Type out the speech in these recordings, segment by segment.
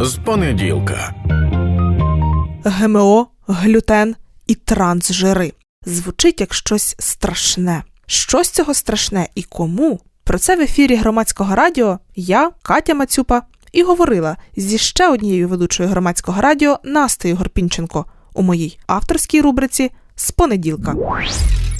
з понеділка. ГМО, глютен і трансжири. Звучить як щось страшне. Що з цього страшне і кому? Про це в ефірі громадського радіо я, Катя Мацюпа, і говорила зі ще однією ведучою громадського радіо Настею Горпінченко у моїй авторській рубриці з понеділка.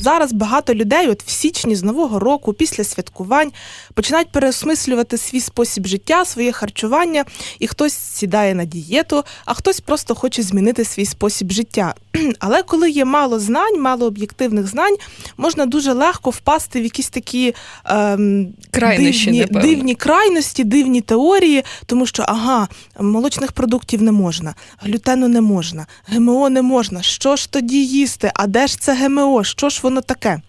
Зараз багато людей, от в січні з нового року, після святкувань, починають переосмислювати свій спосіб життя, своє харчування, і хтось сідає на дієту, а хтось просто хоче змінити свій спосіб життя. Але коли є мало знань, мало об'єктивних знань, можна дуже легко впасти в якісь такі ем, Крайнощі, дивні, дивні крайності, дивні теорії, тому що ага, молочних продуктів не можна, глютену не можна, ГМО не можна. Що ж тоді їсти? А де ж це ГМО? Що ж воно таке?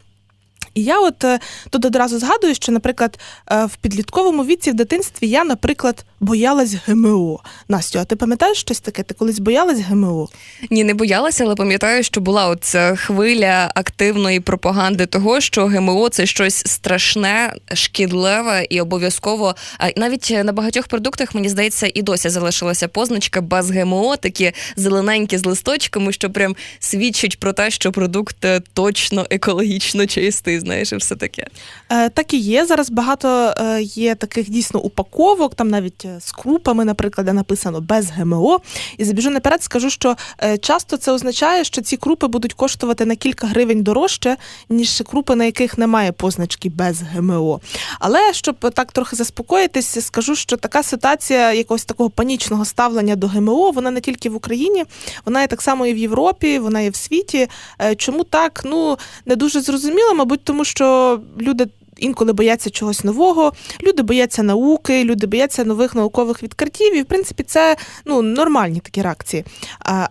І я от е, тут одразу згадую, що, наприклад, е, в підлітковому віці в дитинстві я, наприклад, боялась ГМО. Настю, а ти пам'ятаєш щось таке? Ти колись боялась ГМО? Ні, не боялася, але пам'ятаю, що була от ця хвиля активної пропаганди того, що ГМО це щось страшне, шкідливе і обов'язково а, навіть на багатьох продуктах, мені здається, і досі залишилася позначка без ГМО, такі зелененькі з листочками, що прям свідчить про те, що продукт е, точно екологічно чистий, знаєш, і все таке. Е, так і є. Зараз багато е, є таких дійсно упаковок, там навіть е, з крупами, наприклад, де написано без ГМО. І забіжу наперед, скажу, що е, часто це означає, що ці крупи будуть коштувати на кілька гривень дорожче, ніж крупи, на яких немає позначки без ГМО. Але щоб так трохи заспокоїтись, скажу, що така ситуація якогось такого панічного ставлення до ГМО, вона не тільки в Україні, вона є так само і в Європі, вона є в світі. Е, Чому так? Ну не дуже зрозуміло, мабуть, тому що люди. Інколи бояться чогось нового, люди бояться науки, люди бояться нових наукових відкриттів, і в принципі це ну нормальні такі реакції.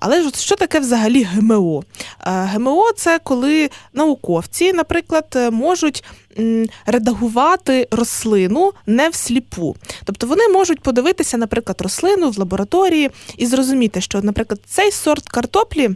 Але ж що таке взагалі ГМО? ГМО це коли науковці, наприклад, можуть редагувати рослину не всліпу. Тобто вони можуть подивитися, наприклад, рослину в лабораторії і зрозуміти, що, наприклад, цей сорт картоплі.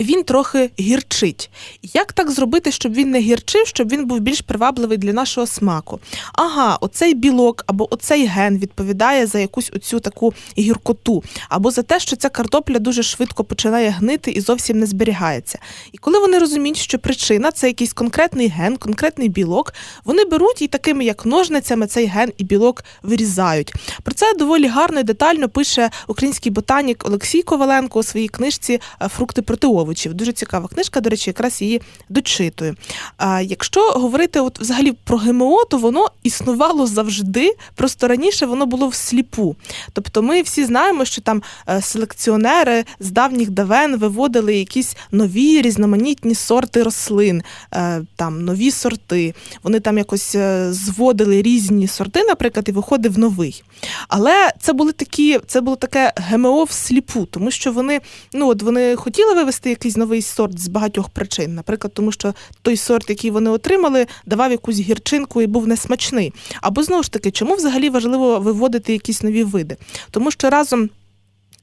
Він трохи гірчить. Як так зробити, щоб він не гірчив, щоб він був більш привабливий для нашого смаку? Ага, оцей білок або оцей ген відповідає за якусь оцю таку гіркоту, або за те, що ця картопля дуже швидко починає гнити і зовсім не зберігається. І коли вони розуміють, що причина це якийсь конкретний ген, конкретний білок, вони беруть і такими як ножницями цей ген і білок вирізають. Про це доволі гарно і детально пише український ботанік Олексій Коваленко у своїй книжці Фрукти проти. Дуже цікава книжка, до речі, якраз її дочитую. А якщо говорити от взагалі про ГМО, то воно існувало завжди, просто раніше воно було всліпу. Тобто ми всі знаємо, що там е, селекціонери з давніх давен виводили якісь нові різноманітні сорти рослин, е, там нові сорти. Вони там якось е, зводили різні сорти, наприклад, і виходив новий. Але це були такі, це було таке ГМО всліпу, тому що вони, ну от вони хотіли вивести якийсь новий сорт з багатьох причин. Наприклад, тому що той сорт, який вони отримали, давав якусь гірчинку і був несмачний. Або знову ж таки, чому взагалі важливо виводити якісь нові види? Тому що разом.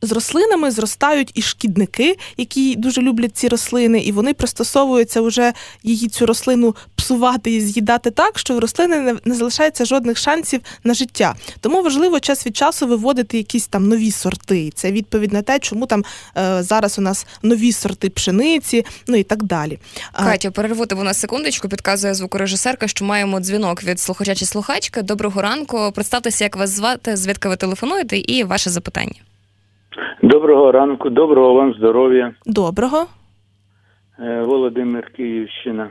З рослинами зростають і шкідники, які дуже люблять ці рослини, і вони пристосовуються вже її цю рослину псувати і з'їдати так, що в рослини не, залишається жодних шансів на життя. Тому важливо час від часу виводити якісь там нові сорти. Це відповідь на те, чому там е, зараз у нас нові сорти пшениці, ну і так далі. Катя, перерву тебе на секундочку, підказує звукорежисерка, що маємо дзвінок від слухача чи слухачки. Доброго ранку. Представтеся, як вас звати, звідки ви телефонуєте, і ваше запитання. Доброго ранку, доброго вам здоров'я. Доброго. Е, Володимир Київщина.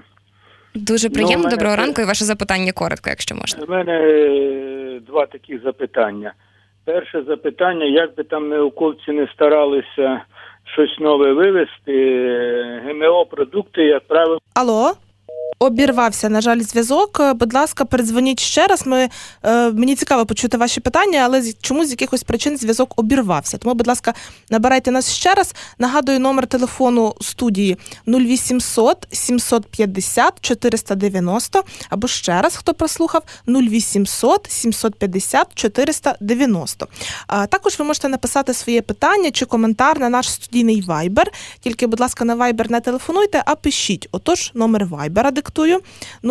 Дуже Ну, приємно. у мене Доброго ранку, і ваше запитання коротко, якщо можна. У мене е, два такі запитання. Перше запитання, як би там науковці не старалися щось нове вивести, е, ГМО продукти, як правило, Алло. Обірвався, на жаль, зв'язок. Е, Будь ласка, передзвоніть ще раз. Ми, е, мені цікаво почути ваші питання, але чомусь з якихось причин зв'язок обірвався. Тому, будь ласка, набирайте нас ще раз. Нагадую номер телефону студії 0800 750 490. Або ще раз, хто прослухав, 0800 750 490. А також ви можете написати своє питання чи коментар на наш студійний Viber. Тільки, будь ласка, на Viber не телефонуйте, а пишіть. Отож, номер Viber диктую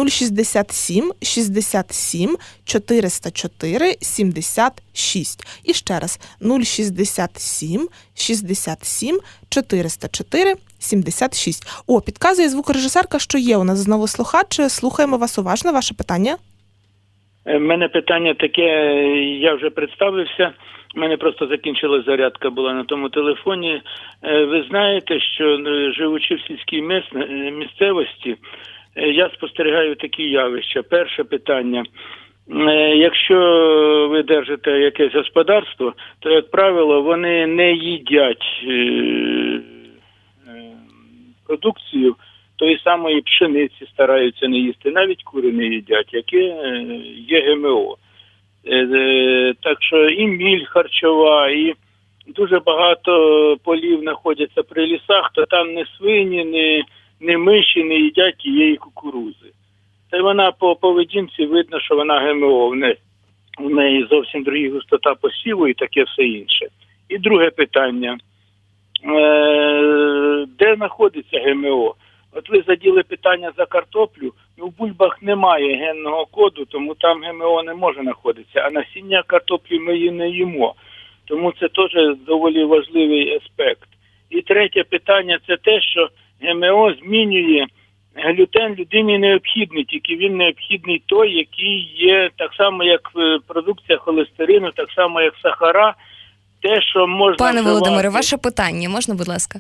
067 67 404 76. І ще раз 067 67 404 76. О, підказує звукорежисерка, що є у нас знову слухач. Слухаємо вас уважно. Ваше питання. У мене питання таке, е, я вже представився. У мене просто закінчилась зарядка була на тому телефоні. Е, Ви знаєте, що е, живучи в сільській е, місцевості, е, я спостерігаю такі явища. Перше питання. Е, Якщо ви держите якесь господарство, то, як правило, вони не їдять е, е, продукцію тої самої пшениці стараються не їсти, навіть кури не їдять, яке е, є ГМО. Е, е, Так що і міль харчова, і дуже багато полів знаходяться при лісах, то там не свині, не, не миші не їдять тієї кукурузи. Та й вона по поведінці видно, що вона ГМО, в неї, зовсім друга густота посіву і таке все інше. І друге питання. Е, Де знаходиться ГМО? От ви заділи питання за картоплю. Ну, в бульбах немає генного коду, тому там ГМО не може знаходитися. А насіння картоплі ми її не їмо. Тому це теж доволі важливий аспект. І третє питання це те, що ГМО змінює глютен людині необхідний, тільки він необхідний той, який є так само, як е, продукція холестерину, так само як сахара. Те, що можна Пане. Володимире, ваше питання можна, будь ласка?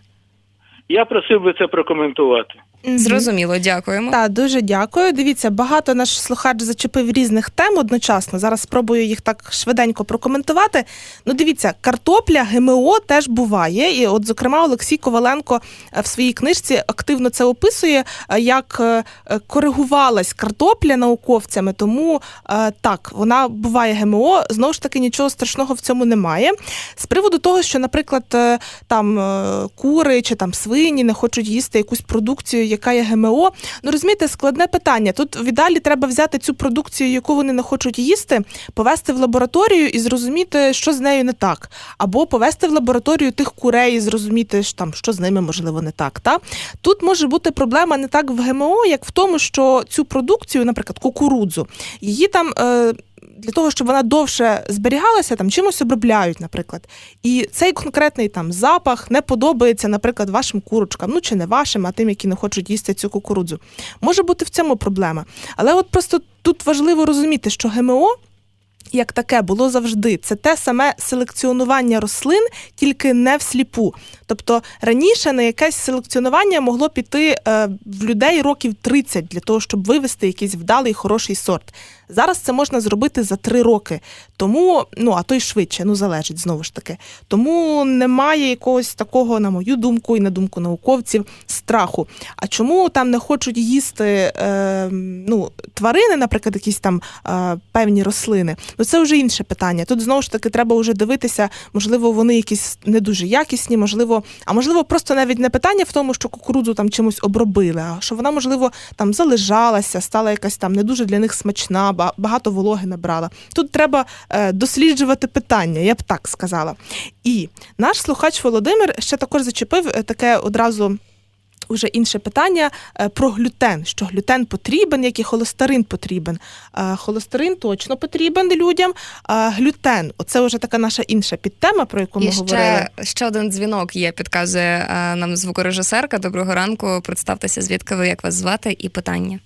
Я просив би це прокоментувати. Зрозуміло, дякуємо. Так, дуже дякую. Дивіться, багато наш слухач зачепив різних тем одночасно. Зараз спробую їх так швиденько прокоментувати. Ну, дивіться, картопля ГМО теж буває. І, от, зокрема, Олексій Коваленко е, в своїй книжці активно це описує, е, як е, коригувалась картопля науковцями. Тому так, вона буває ГМО. Знову ж таки, нічого страшного в цьому немає. З приводу того, що, наприклад, там кури чи там свині не хочуть їсти якусь продукцію, яка є ГМО. Ну розумієте, складне питання. Тут віддалі треба взяти цю продукцію, яку вони не хочуть їсти, повести в лабораторію і зрозуміти, що з нею не так, або повести в лабораторію тих курей і зрозуміти, що там що з ними можливо не так. Та тут може бути проблема не так в ГМО, як в тому, що цю продукцію, наприклад, кукурудзу, її там. Е, для того, щоб вона довше зберігалася, там чимось обробляють, наприклад. І цей конкретний там запах не подобається, наприклад, вашим курочкам, ну чи не вашим, а тим, які не хочуть їсти цю кукурудзу. Може бути в цьому проблема. Але от просто тут важливо розуміти, що ГМО. Як таке було завжди, це те саме селекціонування рослин, тільки не всліпу. Тобто раніше на якесь селекціонування могло піти е, в людей років 30 для того, щоб вивести якийсь вдалий хороший сорт. Зараз це можна зробити за три роки. Тому, ну а то й швидше, ну залежить знову ж таки. Тому немає якогось такого, на мою думку, і на думку науковців, страху. А чому там не хочуть їсти е, ну, тварини, наприклад, якісь там е, певні рослини? Ну це вже інше питання. Тут знову ж таки треба вже дивитися, можливо, вони якісь не дуже якісні, можливо, а можливо, просто навіть не питання в тому, що кукурудзу там чимось обробили, а що вона, можливо, там залежалася, стала якась там не дуже для них смачна, ба- багато вологи набрала. Тут треба е, досліджувати питання, я б так сказала. І наш слухач Володимир ще також зачепив е, таке одразу. Уже інше питання е, про глютен. Що глютен потрібен, як і холестерин потрібен. Е, Холестерин точно потрібен людям. А глютен оце вже така наша інша підтема, про яку ми І говорили. ще, ще один дзвінок є, підказує е, нам звукорежисерка. Доброго ранку. Представтеся, звідки ви, як вас звати, і питання.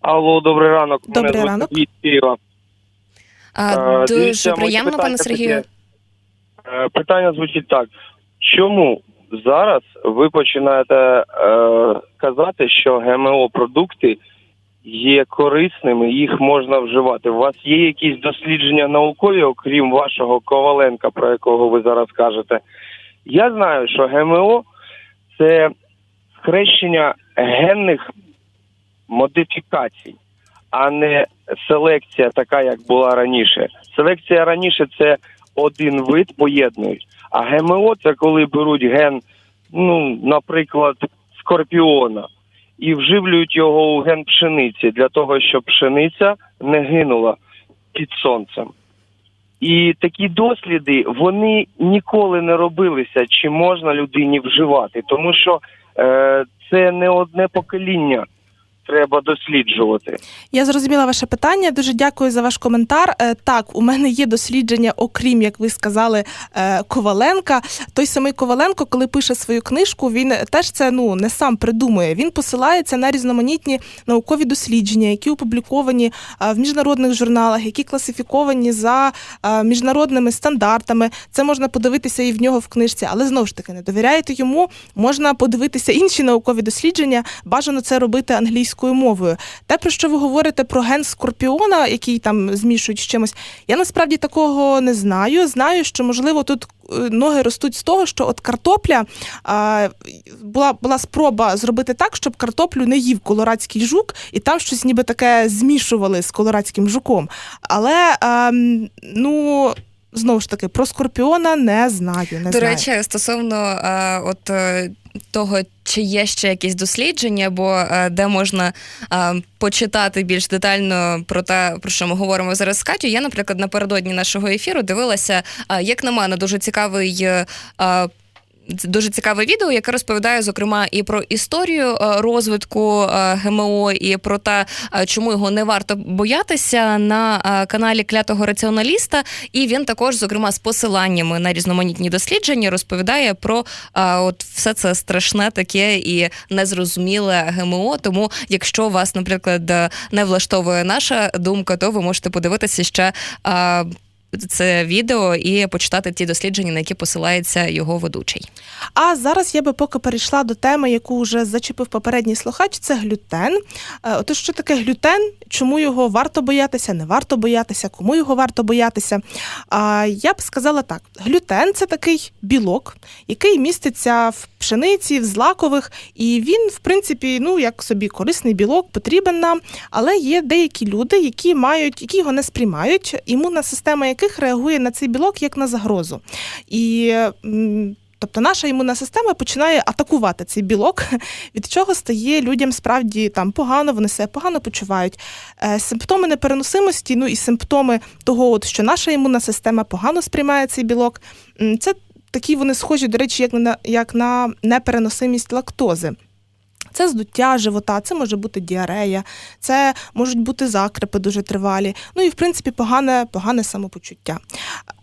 Алло, добрий ранок. Добрий Мене ранок. Сергій Києва. А, Е, дуже приємно, пане Сергію. Е, Питання звучить так: чому зараз ви починаєте е, казати, що ГМО продукти є корисними, їх можна вживати? У вас є якісь дослідження наукові, окрім вашого Коваленка, про якого ви зараз кажете? Я знаю, що ГМО це схрещення генних модифікацій, а не селекція така, як була раніше. Селекція раніше це один вид поєднують, а ГМО це коли беруть ген, ну, наприклад, скорпіона, і вживлюють його у ген пшениці для того, щоб пшениця не гинула під сонцем. І такі досліди вони ніколи не робилися, чи можна людині вживати, тому що е, це не одне покоління треба досліджувати? Я зрозуміла ваше питання. Дуже дякую за ваш коментар. Е, Так, у мене є дослідження, окрім як ви сказали, е, Коваленка. Той самий Коваленко, коли пише свою книжку, він теж це ну не сам придумує. Він посилається на різноманітні наукові дослідження, які опубліковані е, в міжнародних журналах, які класифіковані за міжнародними стандартами. Це можна подивитися і в нього в книжці, але знову ж таки не довіряєте йому. Можна подивитися інші наукові дослідження. Бажано це робити англійською мовою. Те, про що ви говорите про ген скорпіона, який там змішують з чимось, я насправді такого не знаю. Знаю, що можливо тут е, ноги ростуть з того, що от картопля а, була, була спроба зробити так, щоб картоплю не їв колорадський жук, і там щось ніби таке змішували з колорадським жуком. Але ем, ну. Знову ж таки, про скорпіона не знаю. Не До знаю. речі, стосовно е, от е, того, чи є ще якісь дослідження, або е, де можна е, почитати більш детально про те, про що ми говоримо зараз з Катю. Я, наприклад, напередодні нашого ефіру дивилася, е, як на мене, дуже цікавий. Дуже цікаве відео, яке розповідає зокрема і про історію е, розвитку е, ГМО, і про те, е, чому його не варто боятися на каналі клятого раціоналіста. І він також, зокрема, з посиланнями на різноманітні дослідження, розповідає про от все це страшне таке і незрозуміле ГМО. Тому, якщо вас, наприклад, не влаштовує наша думка, то ви можете подивитися ще. Це відео і почитати ті дослідження, на які посилається його ведучий. А зараз я би поки перейшла до теми, яку вже зачепив попередній слухач. Це глютен. Е, Отож, що таке глютен? Чому його варто боятися, не варто боятися, кому його варто боятися? А я б сказала так: глютен це такий білок, який міститься в пшениці, в злакових, і він, в принципі, ну як собі корисний білок, потрібен нам. Але є деякі люди, які мають, які його не сприймають, імунна система яких реагує на цей білок як на загрозу. І Тобто наша імунна система починає атакувати цей білок, від чого стає людям справді там погано, вони себе погано почувають. Е, Симптоми непереносимості, ну і симптоми того, от, що наша імунна система погано сприймає цей білок, це такі вони схожі, до речі, як на як на непереносимість лактози. Це здуття живота, це може бути діарея, це можуть бути закрепи дуже тривалі. Ну і в принципі погане, погане самопочуття.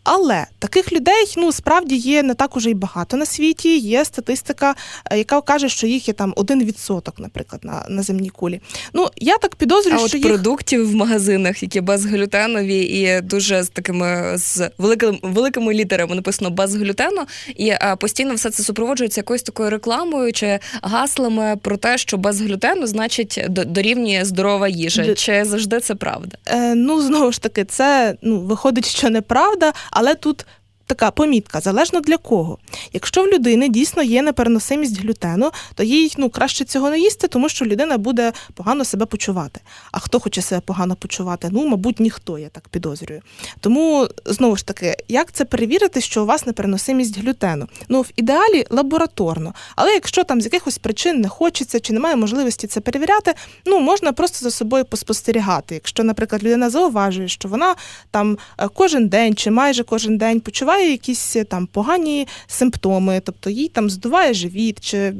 Але таких людей ну справді є не так уже й багато на світі. Є статистика, е, яка каже, що їх є там один відсоток, наприклад, на, на земній кулі. Ну я так підозрюю, А от їх продуктів в магазинах, які безглютенові і дуже з такими з великими великими літерами написано без глютену, і а, постійно все це супроводжується якоюсь такою рекламою чи гаслами про те, що без глютену значить дорівнює здорова їжа. Чи завжди це правда? Е, ну, знову ж таки, це ну, виходить, що неправда, але тут. Така помітка залежно для кого. Якщо в людини дійсно є непереносимість глютену, то їй ну краще цього не їсти, тому що людина буде погано себе почувати. А хто хоче себе погано почувати? Ну, мабуть, ніхто, я так підозрюю. Тому знову ж таки, як це перевірити, що у вас непереносимість глютену? Ну, в ідеалі лабораторно. Але якщо там з якихось причин не хочеться чи немає можливості це перевіряти, ну можна просто за собою поспостерігати. Якщо, наприклад, людина зауважує, що вона там е, кожен день чи майже кожен день почуває якісь е, там погані симптоми, тобто їй там здуває живіт, чи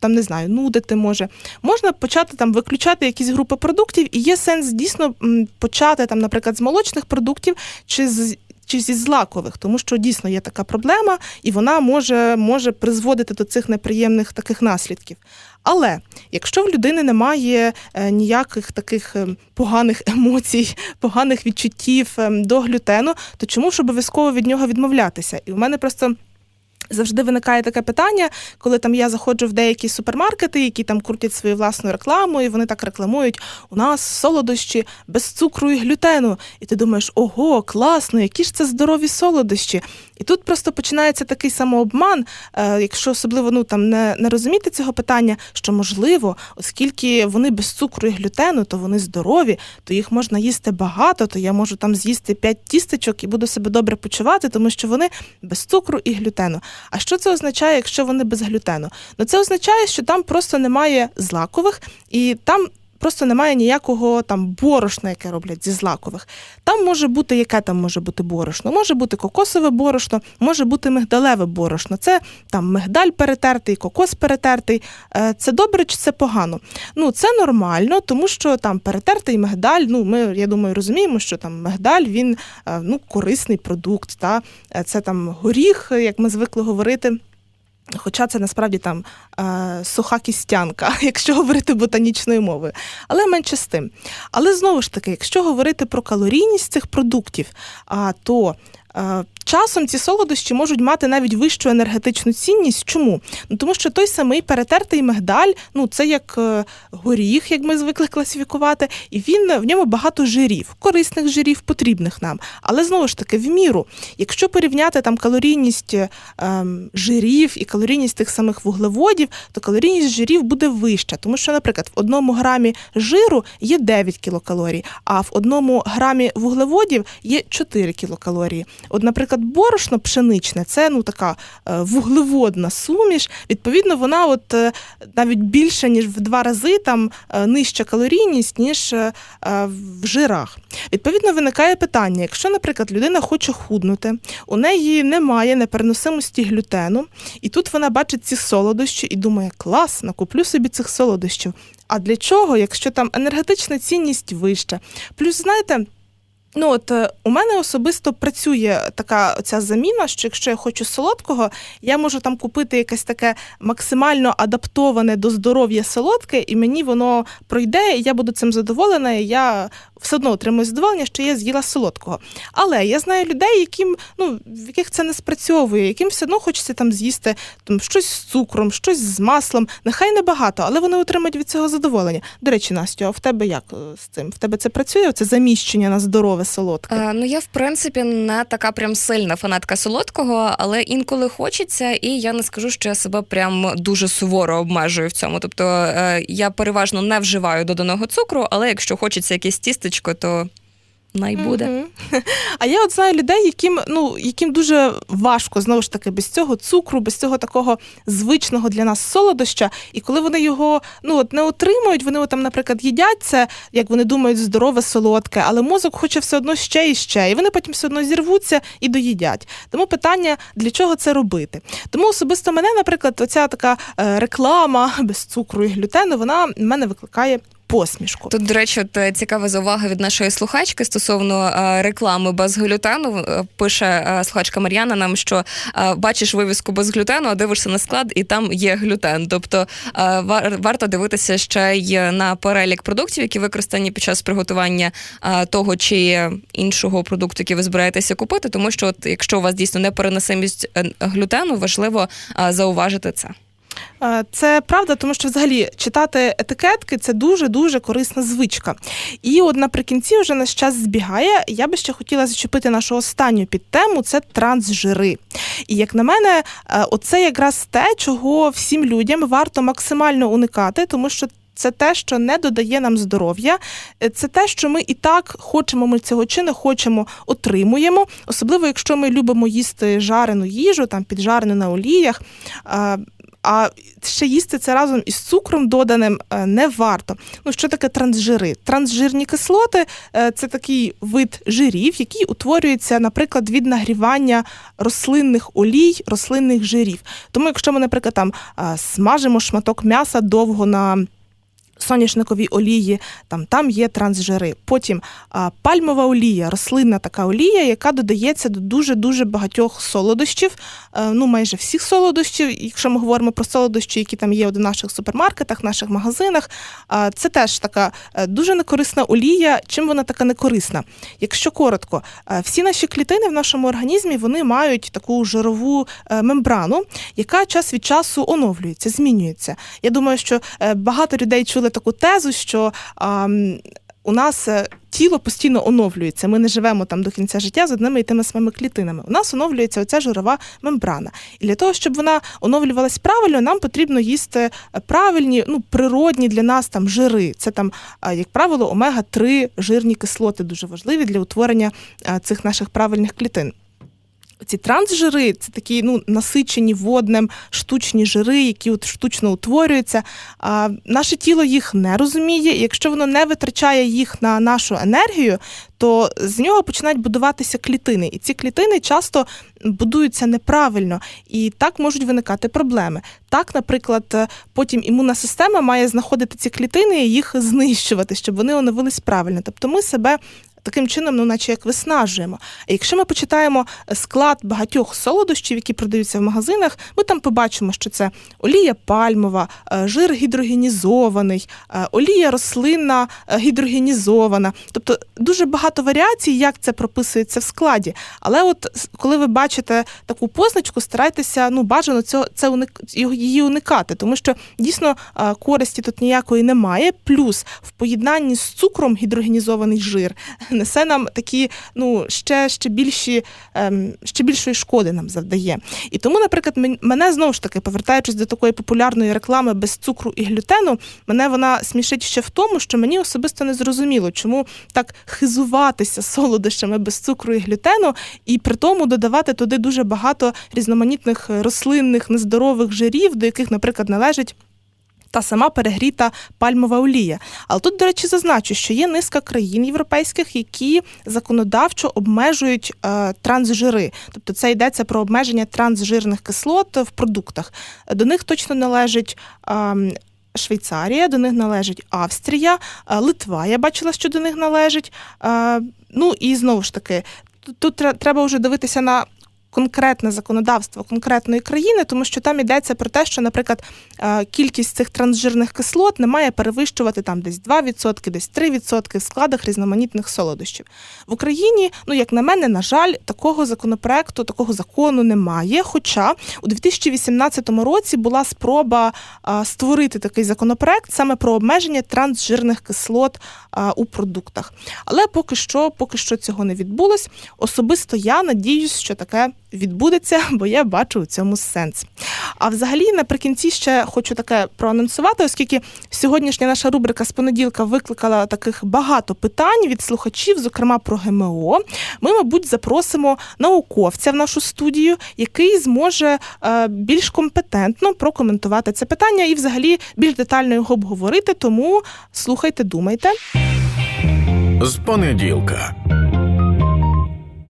там не знаю, нудити може. Можна почати там виключати якісь групи продуктів, і є сенс дійсно почати там, наприклад, з молочних продуктів чи з. Чи зі злакових, тому що дійсно є така проблема, і вона може, може призводити до цих неприємних таких наслідків. Але якщо в людини немає е, ніяких таких е, поганих емоцій, поганих відчуттів е, до глютену, то чому ж обов'язково від нього відмовлятися? І в мене просто. Завжди виникає таке питання, коли там я заходжу в деякі супермаркети, які там крутять свою власну рекламу, і вони так рекламують: у нас солодощі без цукру і глютену. І ти думаєш, ого, класно, які ж це здорові солодощі. І тут просто починається такий самообман, е, якщо особливо ну там не, не розуміти цього питання, що можливо, оскільки вони без цукру і глютену, то вони здорові, то їх можна їсти багато, то я можу там з'їсти 5 тістечок і буду себе добре почувати, тому що вони без цукру і глютену. А що це означає, якщо вони без глютену? Ну це означає, що там просто немає злакових, і там просто немає ніякого там борошна, яке роблять зі злакових. Там може бути, яке там може бути борошно? Може бути кокосове борошно, може бути мигдалеве борошно. Це там мигдаль перетертий, кокос перетертий. Е, Це добре чи це погано? Ну, це нормально, тому що там перетертий мигдаль. Ну, ми, я думаю, розуміємо, що там мигдаль він е, ну, корисний продукт. Та? Е, Це там горіх, як ми звикли говорити. Хоча це насправді там е, суха кістянка, якщо говорити ботанічною мовою. Але менше з тим. Але знову ж таки, якщо говорити про калорійність цих продуктів, а, то е, часом ці солодощі можуть мати навіть вищу енергетичну цінність. Чому? Ну тому що той самий перетертий мигдаль, ну це як е, горіх, як ми звикли класифікувати, і він в ньому багато жирів, корисних жирів, потрібних нам. Але знову ж таки, в міру, якщо порівняти там калорійність е, ем, жирів і калорійність тих самих вуглеводів, то калорійність жирів буде вища, тому що, наприклад, в одному грамі жиру є 9 кілокалорій, а в одному грамі вуглеводів є 4 кілокалорії. От, наприклад, борошно пшеничне це ну така е, вуглеводна суміш. Відповідно, вона от е, навіть більше ніж в два рази там е, нижча калорійність, ніж в жирах. Відповідно, виникає питання: якщо, наприклад, людина хоче худнути, у неї немає непереносимості глютену, і тут вона бачить ці солодощі і думає, клас, накуплю собі цих солодощів. А для чого, якщо там енергетична цінність вища? Плюс, знаєте. Ну, от е, у мене особисто працює така ця заміна, що якщо я хочу солодкого, я можу там купити якесь таке максимально адаптоване до здоров'я солодке, і мені воно пройде, і я буду цим задоволена, і я все одно отримую задоволення, що я з'їла солодкого. Але я знаю людей, яким ну в яких це не спрацьовує, яким все одно хочеться там з'їсти там щось з цукром, щось з маслом. Нехай не багато, але вони отримають від цього задоволення. До речі, Настю, а в тебе як е, з цим? В тебе це працює? Це заміщення на здорове солодке? Е, ну я в принципі не така прям сильна фанатка солодкого, але інколи хочеться, і я не скажу, що я себе прям дуже суворо обмежую в цьому. Тобто е, я переважно не вживаю доданого цукру, але якщо хочеться якесь тістечко, то най буде. Мгм. А я от знаю людей, яким ну яким дуже важко знову ж таки без цього цукру, без цього такого звичного для нас солодоща. І коли вони його ну от не отримують, вони от, там, наприклад, їдять це, як вони думають, здорове солодке, але мозок хоче все одно ще і ще, і вони потім все одно зірвуться і доїдять. Тому питання для чого це робити? Тому особисто мене, наприклад, оця така е, реклама без цукру і глютену, вона мене викликає посмішку. Тут, до речі, от е, цікава заувага від нашої слухачки стосовно е, реклами без глютену. Е, Пише слухачка Мар'яна нам, що бачиш вивіску без глютену, а дивишся на склад, і там є глютен. Тобто вар- варто дивитися ще й на перелік продуктів, які використані під час приготування того чи іншого продукту, який ви збираєтеся купити. Тому що, от, якщо у вас дійсно непереносимість глютену, важливо зауважити це. Е, Це правда, тому що взагалі читати етикетки це дуже дуже корисна звичка. І от наприкінці вже наш час збігає. Я би ще хотіла зачепити нашу останню підтему це трансжири. І як на мене, е, оце якраз те, чого всім людям варто максимально уникати, тому що. Це те, що не додає нам здоров'я, Е, це те, що ми і так хочемо, ми цього чи не хочемо, отримуємо. Особливо, якщо ми любимо їсти жарену їжу, там піджарену на оліях. А, ще їсти це разом із цукром доданим е, не варто. Ну що таке трансжири? Трансжирні кислоти е, це такий вид жирів, який утворюється, наприклад, від нагрівання рослинних олій, рослинних жирів. Тому, якщо ми, наприклад, там е, смажимо шматок м'яса довго на соняшниковій олії, там, там є трансжири. Потім а, пальмова олія, рослинна така олія, яка додається до дуже-дуже багатьох солодощів, е, ну майже всіх солодощів, якщо ми говоримо про солодощі, які там є в наших супермаркетах, наших магазинах. А, Це теж така е, дуже некорисна олія. Чим вона така некорисна? Якщо коротко, е, всі наші клітини в нашому організмі вони мають таку жирову мембрану, яка час від часу оновлюється, змінюється. Я думаю, що багато людей чули таку тезу, що а, у нас е, тіло постійно оновлюється. Ми не живемо там до кінця життя з одними і тими самими клітинами. У нас оновлюється оця жирова мембрана. І для того, щоб вона оновлювалась правильно, нам потрібно їсти е, правильні, ну природні для нас там жири. Це там, е, як правило, омега 3 жирні кислоти дуже важливі для утворення цих наших правильних клітин. Ці трансжири це такі ну насичені воднем штучні жири, які от штучно утворюються. А наше тіло їх не розуміє. Якщо воно не витрачає їх на нашу енергію, то з нього починають будуватися клітини, і ці клітини часто будуються неправильно, і так можуть виникати проблеми. Так, наприклад, потім імунна система має знаходити ці клітини і їх знищувати, щоб вони оновились правильно. Тобто ми себе. Таким чином, ну, наче як виснажуємо. А якщо ми почитаємо склад багатьох солодощів, які продаються в магазинах, ми там побачимо, що це олія пальмова, е, жир гідрогенізований, е, олія рослинна е, гідрогенізована. Тобто дуже багато варіацій, як це прописується в складі. Але от коли ви бачите таку позначку, старайтеся ну бажано цього це уник її уникати, тому що дійсно користі тут ніякої немає. Плюс в поєднанні з цукром гідрогенізований жир несе нам такі ну ще, ще більші ем, ще більшої шкоди нам завдає. І тому, наприклад, мен- мене знову ж таки, повертаючись до такої популярної реклами без цукру і глютену, мене вона смішить ще в тому, що мені особисто не зрозуміло, чому так хизуватися солодощами без цукру і глютену, і при тому додавати туди дуже багато різноманітних рослинних нездорових жирів, до яких, наприклад, належить. Та сама перегріта пальмова олія. Але тут, до речі, зазначу, що є низка країн європейських, які законодавчо обмежують е, трансжири. Тобто це йдеться про обмеження трансжирних кислот в продуктах. До них точно належить. Е, Швейцарія, до них належить Австрія, е, Литва. Я бачила, що до них належить. Е, Ну і знову ж таки, тут, тут треба вже дивитися на конкретне законодавство конкретної країни, тому що там йдеться про те, що, наприклад, е, кількість цих трансжирних кислот не має перевищувати там десь 2%, десь 3% в складах різноманітних солодощів. В Україні, ну як на мене, на жаль, такого законопроекту, такого закону немає. Хоча у 2018 році була спроба створити такий законопроект саме про обмеження трансжирних кислот у продуктах. Але поки що, поки що цього не відбулось. Особисто я надіюсь, що таке відбудеться, бо я бачу у цьому сенс. А взагалі, наприкінці ще хочу таке проанонсувати, оскільки сьогоднішня наша рубрика з понеділка викликала таких багато питань від слухачів, зокрема про ГМО. Ми, мабуть, запросимо науковця в нашу студію, який зможе е, більш компетентно прокоментувати це питання і, взагалі, більш детально його обговорити. Тому слухайте, думайте. З понеділка.